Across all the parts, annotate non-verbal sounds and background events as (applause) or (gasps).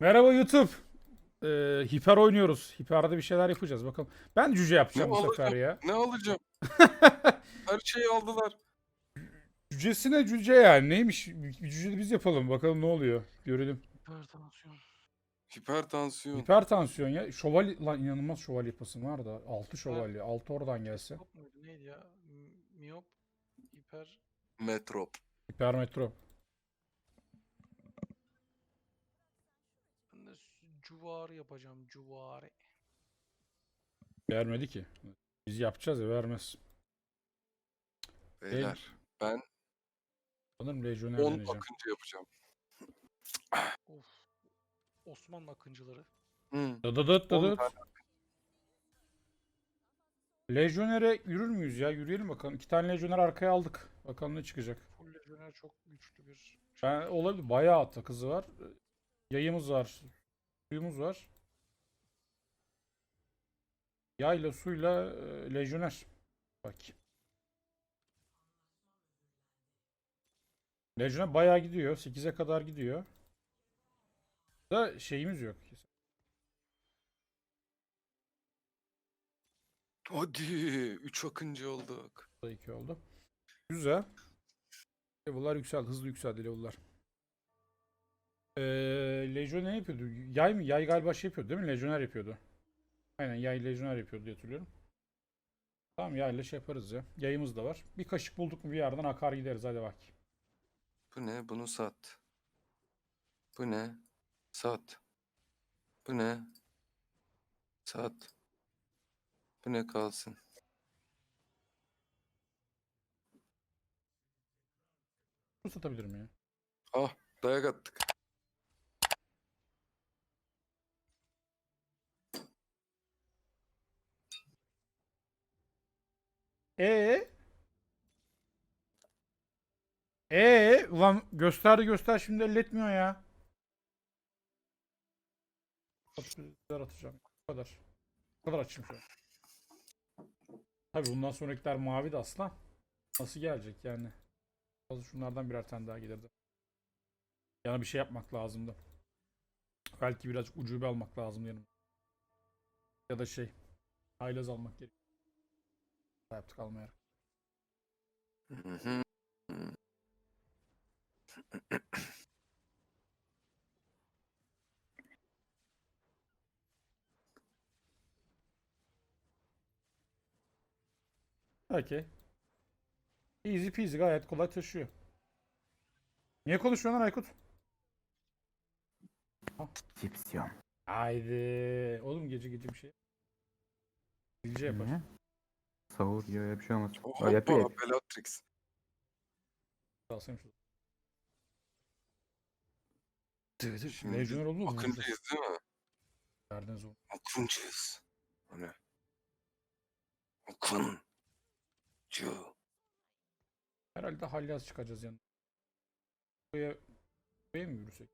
Merhaba YouTube. Ee, hiper oynuyoruz. Hiper'de bir şeyler yapacağız bakalım. Ben cüce yapacağım Ne bu sefer ya. Ne alacağım? (laughs) Her şeyi aldılar. Cücesine cüce yani. Neymiş? Bir cüce de biz yapalım. Bakalım ne oluyor. Görelim. Hipertansiyon. Hipertansiyon. Hipertansiyon ya. Şövalye lan inanılmaz şövalye yapasım var da. 6 şövalye. 6 oradan gelse. Miyop muydu neydi ya? Miyop. Hiper. Metrop. Ben de cuvari yapacağım. Cuvari. Vermedi ki. Biz yapacağız ya vermez. Beyler. Ben Sanırım lejyoner 10 deneyeceğim. akıncı yapacağım. Of. Osmanlı akıncıları. Hı. Dıdıdıt 10 dıdıt. tane. Lejyonere yürür müyüz ya? Yürüyelim bakalım. İki tane lejyoner arkaya aldık. Bakalım ne çıkacak. Full lejyoner çok güçlü bir. Ben olabilir. Bayağı at kızı var. Yayımız var. Suyumuz var. Yayla suyla e, lejyoner. Bak. Lejyoner bayağı gidiyor. 8'e kadar gidiyor. Da şeyimiz yok. Hadi 3 akıncı olduk. Da 2 oldu. Güzel. Level'lar yükseldi. Hızlı yükseldi level'lar. Ee, Legionner ne yapıyordu? Yay mı? Yay galiba şey yapıyordu değil mi? Legionner yapıyordu. Aynen yay Legionner yapıyordu diye hatırlıyorum. Tamam yayla şey yaparız ya. Yayımız da var. Bir kaşık bulduk mu bir yerden akar gideriz. Hadi bak. Bu ne? Bunu sat. Bu ne? Sat. Bu ne? Sat. Bu ne kalsın? Bunu satabilirim ya. Ah dayak attık. Ee? Ee? Ulan gösterdi göster şimdi elletmiyor ya. Güzel atacağım. Bu kadar. Bu kadar açayım şu an. Tabii bundan sonrakiler mavi de aslan. Nasıl gelecek yani? Fazla şunlardan birer tane daha gelirdi. Yana bir şey yapmak lazımdı. Belki birazcık ucube almak lazım yanım. Ya da şey. Haylaz almak gerekiyor. Yaptık almaya. Hı hı. Okey. Easy peasy gayet kolay taşıyor. Niye konuşuyorsun lan Aykut? Cipsiyon. Haydi. Oğlum gece gece bir şey. Gece yapar. Ne? Sahur ya ya bir şey olmaz. Oh, Aa, yapıyor, hoppa yapıyor. Bellatrix. Alsayım şurada. Şimdi Legioner oldu mu? Akıncıyız değil mi? Verdiniz o. Akıncıyız. O ne? Akıncı. Herhalde halyaz çıkacağız yani. Buraya, buraya mı yürüsek?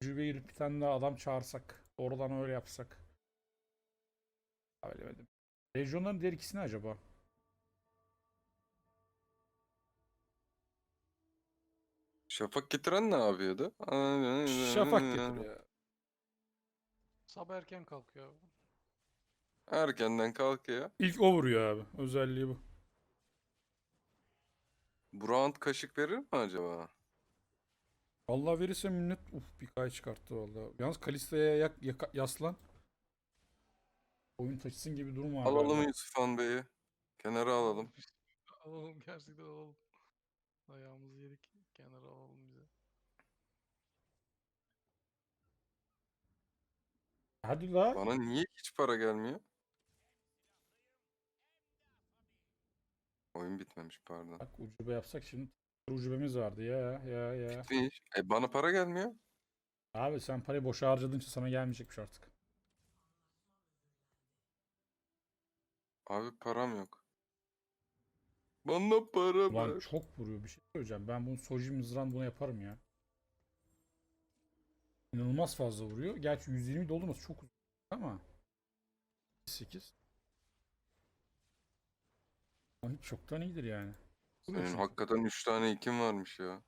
Cübe girip bir tane daha adam çağırsak. Oradan öyle yapsak. Ha, Bilemedim. Legionların diğer ikisi ne acaba? Şafak getiren ne yapıyordu? Şafak getiriyor. Sabah erken kalkıyor. Erkenden kalkıyor. İlk o vuruyor abi. Özelliği bu. Brown kaşık verir mi acaba? Vallahi verirse minnet uf bir kay çıkarttı vallahi. Yalnız Kalista'ya yak, yaka- yaslan. Oyun taşısın gibi durma abi. Alalım Yusuf Han Bey'i. Kenara alalım. (laughs) Alalım gerçekten alalım. Ayağımızı yedik. Kenara alalım bize. Hadi la. Bana niye hiç para gelmiyor? Oyun bitmemiş pardon. Bak ucube yapsak şimdi ucubemiz vardı ya ya ya. Bitmiş. E bana para gelmiyor. Abi sen parayı boşa harcadığın için sana gelmeyecekmiş artık. Abi param yok. Bana para Ulan ver. çok vuruyor bir şey söyleyeceğim. Ben bunu Soji mızran bunu yaparım ya. İnanılmaz fazla vuruyor. Gerçi 120 doldurması çok uzun ama 8 Ama hiç çoktan iyidir yani. Senin hakikaten 3 tane ikim varmış ya.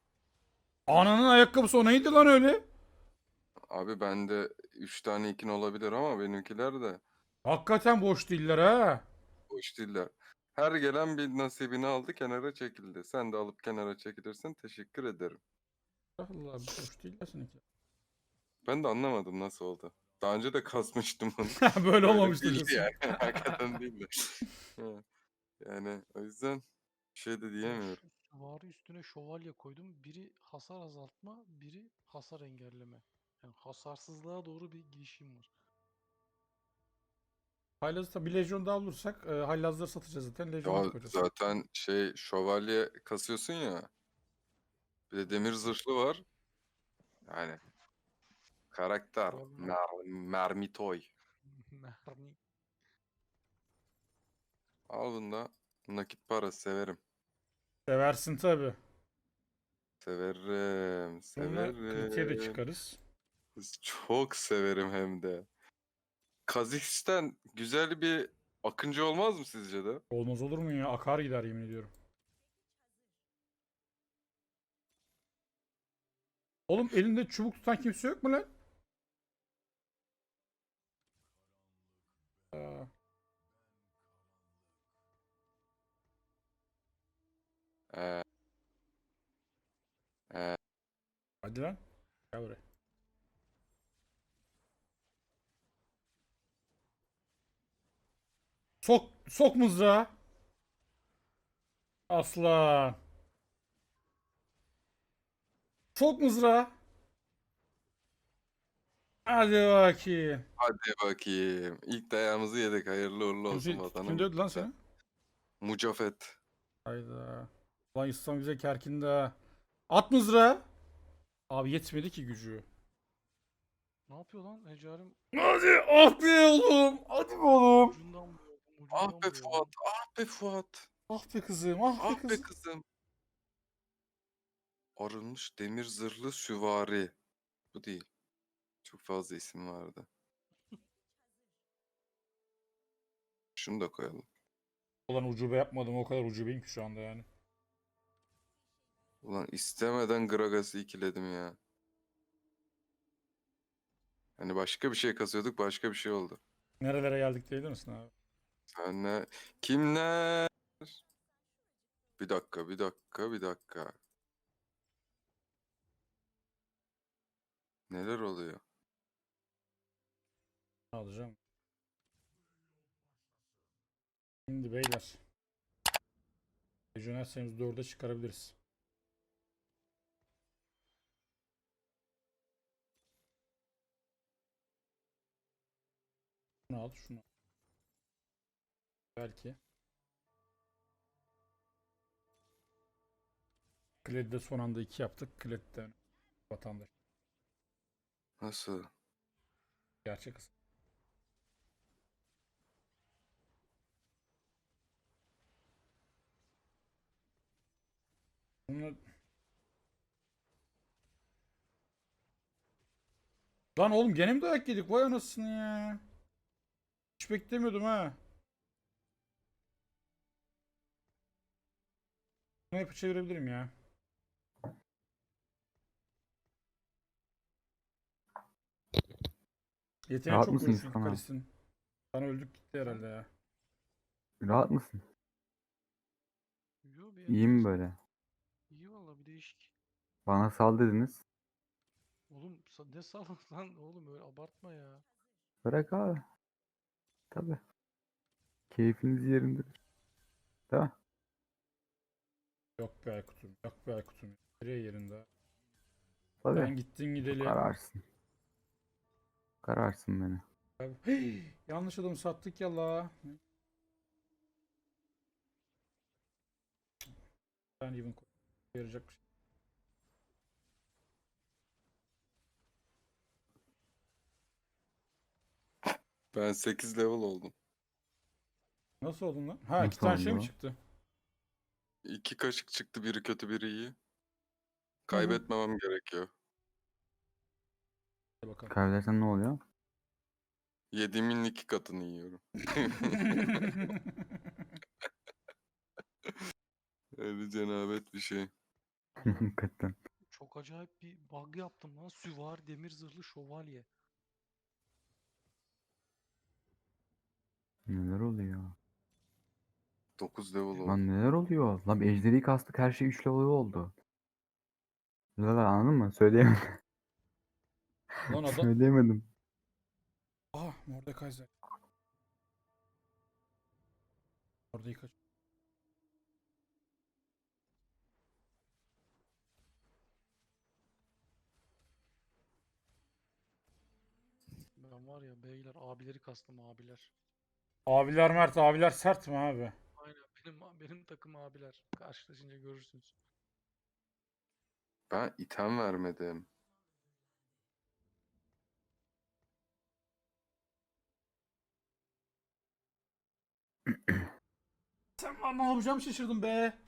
Ananın ayakkabısı o neydi lan öyle? Abi bende 3 tane ikin olabilir ama benimkiler de Hakikaten boş değiller ha. Boş değiller. Her gelen bir nasibini aldı kenara çekildi. Sen de alıp kenara çekilirsin. Teşekkür ederim. Allah boş değiller seninki. Ben de anlamadım nasıl oldu. Daha önce de kasmıştım onu. (laughs) Böyle Öyle olmamıştı değildi diyorsun. yani. (laughs) Hakikaten değildi. Yani o yüzden bir şey de diyemiyorum. Süvari üstüne şövalye koydum. Biri hasar azaltma, biri hasar engelleme. Yani hasarsızlığa doğru bir girişim var. Haylaz'da bir lejyon daha bulursak e, haylazları satacağız zaten. Lejyon Ya zaten şey şövalye kasıyorsun ya. Bir de demir zırhlı var. Yani karakter Vallahi. mer mermitoy. Mermi. Al bunda nakit para severim. Seversin tabi. Severim. Sonra kritiğe de Severim. çıkarız. Çok severim hem de. Kazakistan güzel bir akıncı olmaz mı sizce de? Olmaz olur mu ya? Akar gider yemin ediyorum. Oğlum elinde çubuk tutan kimse yok mu lan? Aa, Ee, ee, hadi lan. Gel buraya. Sok, sok mızrağı. Aslan. Sok mızrağı. Hadi bakayım. hadi bakayım. İlk dayağımızı yedik. Hayırlı uğurlu olsun Kim, vatanım. kim dövdü lan seni? Mucafet. Hayda. Lan İslam bize kerkindi ha. At mızrağı. Abi yetmedi ki gücü. Ne yapıyor lan Hecarim? Hadi ah be oğlum. Hadi be oğlum. Ucundan Ah be. Fuat. Ah be Fuat. Ah be kızım. Ah Ah be kızım. kızım. Arınmış demir zırhlı süvari. Bu değil. Çok fazla isim vardı. (laughs) Şunu da koyalım. Ulan ucube yapmadım o kadar ucubeyim ki şu anda yani. Ulan istemeden Gragas'ı ikiledim ya. Hani başka bir şey kasıyorduk başka bir şey oldu. Nerelere geldik değil misin abi? Sen ne? Kimler? Bir dakika, bir dakika, bir dakika. Neler oluyor? Alacağım? Şimdi beyler. Lejyoner sayımızı 4'e çıkarabiliriz. Şunu al, şunu al. Belki. Kledi'de son anda 2 yaptık. Kledi'de vatandaş. Nasıl? Gerçek hesap. Bunlar... Lan oğlum gene mi dayak yedik? Vay anasını ya. Hiç beklemiyordum ha. Yapıp çevirebilirim ya. Yeteneği Rahat çok mısın? Kalis'in. Sana öldük gitti herhalde ya. Rahat mısın? Yo, bir İyi mi enteresan. böyle? İyi valla bir değişik. Bana sal dediniz. Oğlum sa- ne salın (laughs) lan oğlum öyle abartma ya. Bırak abi. Tabi. Keyfiniz yerindedir. Değil mi? Yok be Aykut'um. Yok be Aykut'um. Nereye yerinde? Tabii. Sen gittin gidelim. Kararsın. Kararsın beni. Hey, (gasps) yanlış adamı sattık ya la. Ben even verecek bir şey. Ben 8 level oldum. Nasıl oldun lan? Ha iki Nasıl tane şey mi çıktı? İki kaşık çıktı, biri kötü, biri iyi. Kaybetmemem gerekiyor. Hadi bakalım. Kaybedersen ne oluyor? Yediğimin iki katını yiyorum. (laughs) Öyle cenabet bir şey. Hakikaten. Çok acayip bir bug yaptım lan. Süvari demir zırhlı şövalye. Neler oluyor? 9 level oldu. Lan neler oluyor? Lan ejderi kastık her şey 3 level oldu. Lan anladın mı? Söyleyemedim. Lan (laughs) adam. Söyleyemedim. Ah Mordekaiser. Orada kaç. Ben var ya beyler abileri kastım abiler. Abiler Mert, abiler sert mi abi? Benim benim takım abiler. Karşılaşınca görürsünüz. Ben item vermedim. (clears throat) Sen ne yapacağım şaşırdım be.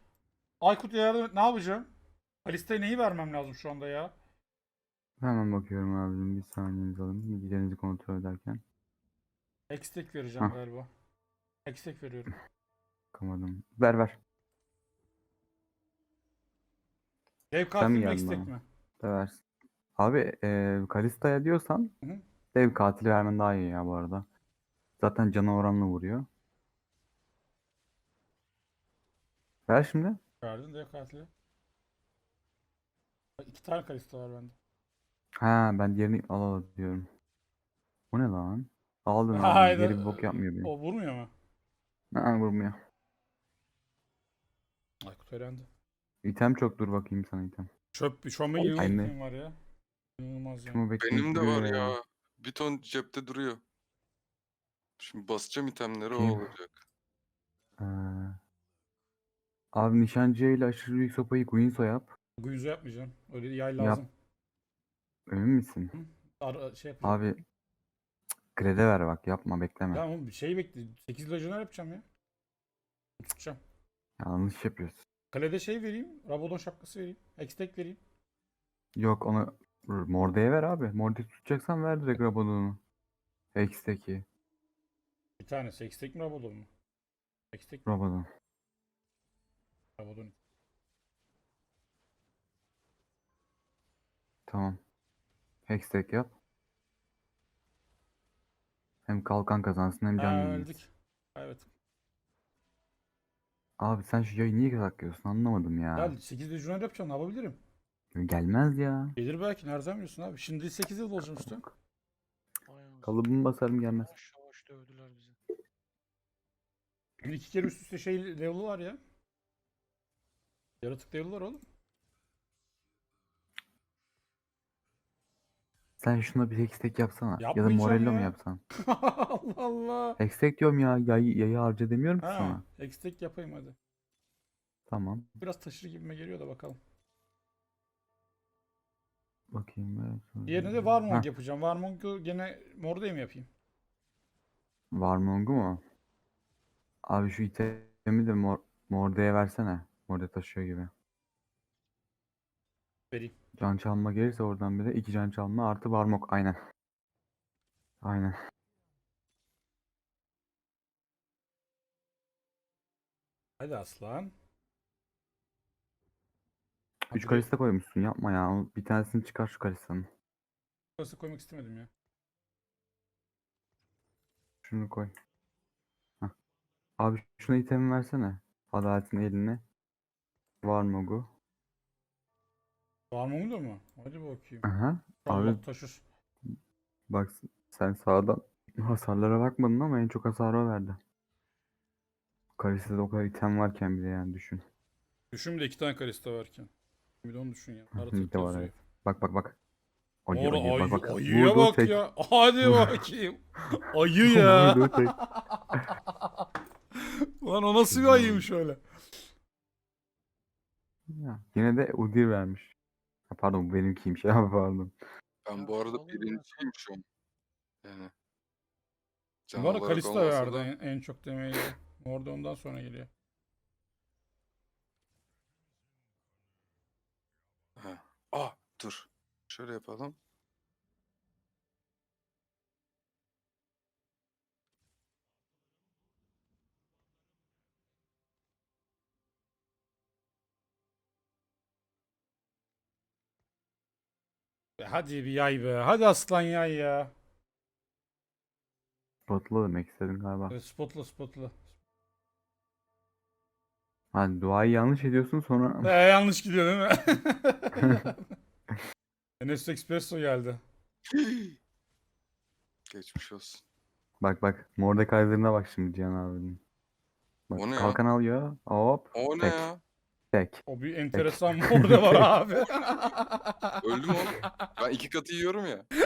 Aykut ya ne yapacağım? Alista'ya neyi vermem lazım şu anda ya? Hemen bakıyorum abicim. Bir saniyenizi alın. Bilgilerinizi kontrol ederken. Ekstek vereceğim Hah. galiba. Ekstek veriyorum. (laughs) Bakamadım. Ver ver. Dev Sen katil mi mi geldin ekstek bana? mi? De versin. Abi e, Kalista'ya diyorsan Hı hı. dev katili vermen daha iyi ya bu arada. Zaten cana oranla vuruyor. Ver şimdi. Verdin dev katili. Bak, İki tane kalista var bende. Ha ben diğerini al al diyorum. O ne lan? Aldın abi. Hayda. Geri bir bok yapmıyor benim. O vurmuyor mu? Ha, vurmuyor. Aykut öğrendi. İtem çok dur bakayım sana item. Çöp, şu an benim item var ya. İnanılmaz ya. Şunu bekleyip Benim de duruyor var ya. Bir ton cepte duruyor. Şimdi basacağım itemleri o Kim? olacak. Ee, abi nişancıya ile aşırı büyük sopayı Guinso yap. Guizo yapmayacağım. Öyle yay Yap. lazım. Emin misin? Ar şey yapacağım. Abi cık, kredi ver bak yapma bekleme. Tamam bir şey bekle. 8 lejyoner yapacağım ya. Tutacağım. Yanlış yapıyorsun. Kalede şey vereyim. Rabodon şapkası vereyim. Ekstek vereyim. Yok onu Morde'ye ver abi. Morde'yi tutacaksan ver direkt Rabadon'u. X'teki Bir tanesi. Ekstek mi Rabodon mu? Ekstek Rabadon. Rabodon. Tamam. Hextech yap. Hem kalkan kazansın hem can yenilsin. öldük. Evet. Abi sen şu yayı niye saklıyorsun anlamadım ya. Gel 8 lejyoner yapacağım. Ne yapabilirim? Gelmez ya. Gelir belki. Nereden biliyorsun abi? Şimdi 8 yıl olacağım üstü. Aynen. Kalıbımı basarım gelmez. Yavaş yavaş dövdüler bizi. Şimdi iki kere üst üste şey level'ı var ya. Yaratık level'ı var oğlum. Sen şuna bir hextech yapsana. Ya da Morello mu ya. yapsan? (laughs) Allah Allah. Hextech diyorum ya. Yayı, yayı harca demiyorum ki Ha, sana. ekstek yapayım hadi. Tamam. Biraz taşır gibime geliyor da bakalım. Bakayım ben. Diğerine de Warmong yapacağım. Warmong'u gene Morda'ya mı yapayım? Warmong'u mu? Abi şu itemi de mor Morde'ye versene. Morde taşıyor gibi. Vereyim. Can çalma gelirse oradan bir de iki can çalma artı Warmog. Aynen. Aynen. Hadi aslan. Üç Hadi kalista koymuşsun yapma ya. Bir tanesini çıkar şu kalistanın. Burası koymak istemedim ya. Şunu koy. Hah. Abi şuna itemi versene. Adaletin eline. Warmog'u. Warmong'u da mı? Hadi bakayım. Aha. Allah Abi taşır. bak sen sağdan hasarlara bakmadın ama en çok hasarı o verdi. Kalista'da o kadar item varken bile yani düşün. Düşün bir de iki tane kalista varken. Bir de onu düşün ya. Bir de var, evet. Bak bak bak. Ayı, Doğru ayı, ayı, bak bak. ayıya Vurduğu bak tek- ya. Hadi bakayım. Ayı (laughs) ya. Tek. (laughs) Lan o nasıl bir ayıymış öyle. Ya, yine de Udyr vermiş. Ha, pardon bu benimkiymiş ya (laughs) pardon. Ben bu arada ben- birinciyim şu an. Yani. Can Bu arada olarak Kalista olmasa verdi da- en, en çok demeyi. (laughs) Orada ondan sonra geliyor. Ha. Ah dur. Şöyle yapalım. Hadi bir yay be. Hadi aslan yay ya. Spotla demek istedin galiba. Evet, spotla spotla. Hani duayı yanlış ediyorsun sonra Ee, (laughs) yanlış gidiyor değil mi? (laughs) Enes Espresso geldi. Geçmiş olsun. bak bak Mordekaiser'ına bak şimdi Cihan abinin. Bak O ne ya? kalkan alıyor. Hop O ne Tek. ya? Tek. O bir enteresan (laughs) orada var abi. Öldüm oğlum. Ben iki katı yiyorum ya. (laughs)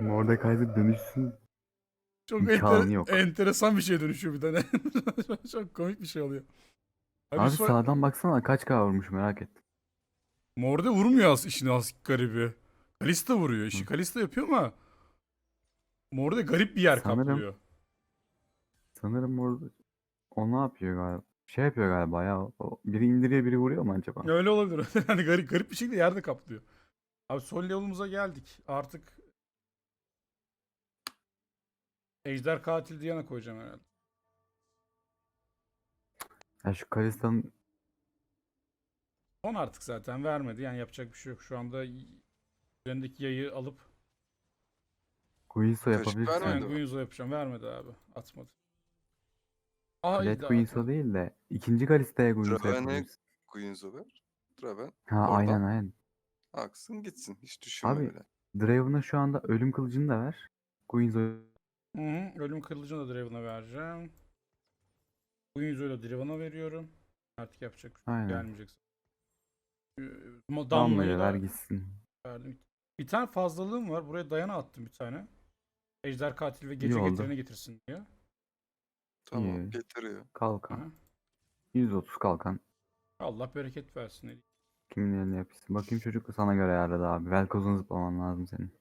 Mordekaiser dönüşsün. Çok İmkanı enter- yok. enteresan bir şey dönüşüyor bir tane. (laughs) Çok komik bir şey oluyor. Abi, Abi so- sağdan baksana kaç K vurmuş merak ettim. Morde vurmuyor az işin az garibi. Kalista vuruyor. İşi. Kalista yapıyor ama Morde garip bir yer Sanırım- kaplıyor. Sanırım orada o ne yapıyor galiba? Şey yapıyor galiba ya. O, biri indiriyor biri vuruyor mu acaba? Öyle olabilir. (laughs) yani garip, garip bir şekilde yerde kaplıyor. Abi sol level'ımıza geldik. Artık Ejder katil Diana koyacağım herhalde. Ya şu Kalista'nın Son artık zaten vermedi. Yani yapacak bir şey yok. Şu anda y- üzerindeki yayı alıp Kaşık yapabilirsin. vermedi mi? Guinsoo yapacağım. Vermedi abi. Atmadı. Guiso atmadı. değil de ikinci Kalista'ya Guiso Draven'e yapabilirsin. Ver. Draven. Ha oradan. aynen aynen. Aksın gitsin. Hiç düşünme Abi, bile. Draven'a şu anda ölüm kılıcını da ver. Guiso Hı hı. Ölüm kılıcını da Draven'a vereceğim. Guinsoo'yu da Draven'a veriyorum. Artık yapacak bir şey. Aynen. Gelmeyecek. Ee, Damla'yı Damla'ya da ver gitsin. verdim. Bir tane fazlalığım var. Buraya dayana attım bir tane. Ejder katil ve gece oldu. getireni getirsin diye. Tamam iyi. getiriyor. Kalkan. Aha. 130 kalkan. Allah bereket versin. Kimin eline yapışsın. Bakayım çocuk sana göre ayarladı abi. Velkoz'unu zıplaman lazım senin.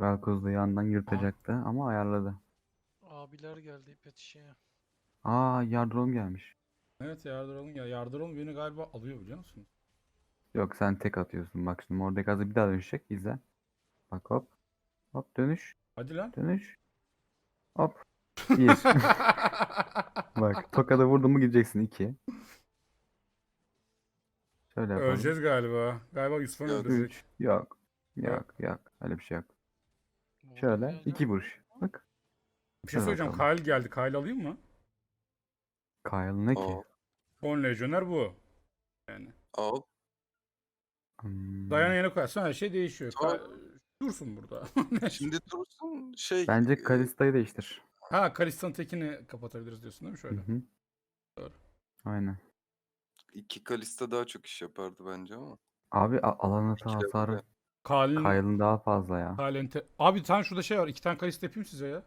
Velkoz da yandan yırtacaktı ama ayarladı. Abiler geldi pet şişeye. Aa yardıralım gelmiş. Evet Yardıralım ya. Yardıralım beni galiba alıyor biliyor musunuz? Yok sen tek atıyorsun. Bak şimdi Mordekaiser bir daha dönüşecek. İzle. Bak hop. Hop dönüş. Hadi lan. Dönüş. Hop. (laughs) Bir. Bak tokada vurdun mu gideceksin. iki. Şöyle yapalım. Öleceğiz galiba. Galiba Yusuf'un Yok. öldürecek. Üç. Yok. Yok yok. Öyle bir şey yok. Şöyle. İki vuruş. Bak. Bir şey Hadi söyleyeceğim. bakalım. Kyle geldi. Kyle alayım mı? Kyle ne ki? Al. Son lejyoner bu. Yani. Al. Hmm. Dayana yerine koyarsan her şey değişiyor. Tamam. Dursun burada. (laughs) Şimdi dursun şey. Bence e, Kalista'yı değiştir. ha Kalista'nın tekini kapatabiliriz diyorsun değil mi Hı şöyle? hı. Doğru. Aynen. iki Kalista daha çok iş yapardı bence ama. Abi a- alan İki de hasarı böyle. Kyle'ın Kyle'ın daha fazla ya. Kyle'ın te- Abi tane şurada şey var. iki tane Kalista yapayım size ya.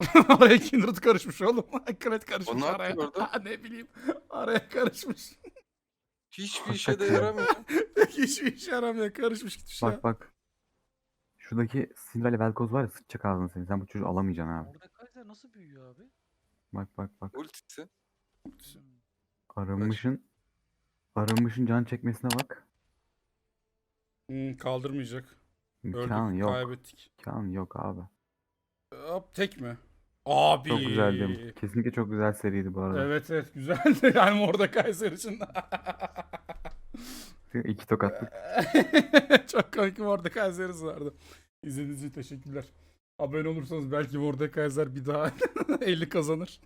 (laughs) araya Kindred karışmış oğlum. (laughs) Kret karışmış ne araya. yapıyor orada? ne bileyim. Araya karışmış. Hiçbir işe de yaramıyor. Hiçbir işe yaramıyor. Karışmış gitmiş ya. Bak bak. Şuradaki Cinderella Velkoz var ya sıçacak ağzını seni. Sen bu çocuğu alamayacaksın abi. Mordekaiser nasıl büyüyor abi? Bak bak bak. Ultisi. Arınmışın Arınmışın can çekmesine bak. Hmm, kaldırmayacak. İmkanı Öldük. yok. Kaybettik. İmkanı yok abi. Hop tek mi? Abi. Çok güzeldi. Kesinlikle çok güzel seriydi bu arada. Evet evet güzeldi. (laughs) Yani orada Kaiser için. İki tokatlık. (laughs) Çok komik Mordekaiser'ız vardı. İzlediğiniz için teşekkürler. Abone olursanız belki Mordekaiser bir daha (laughs) 50 kazanır.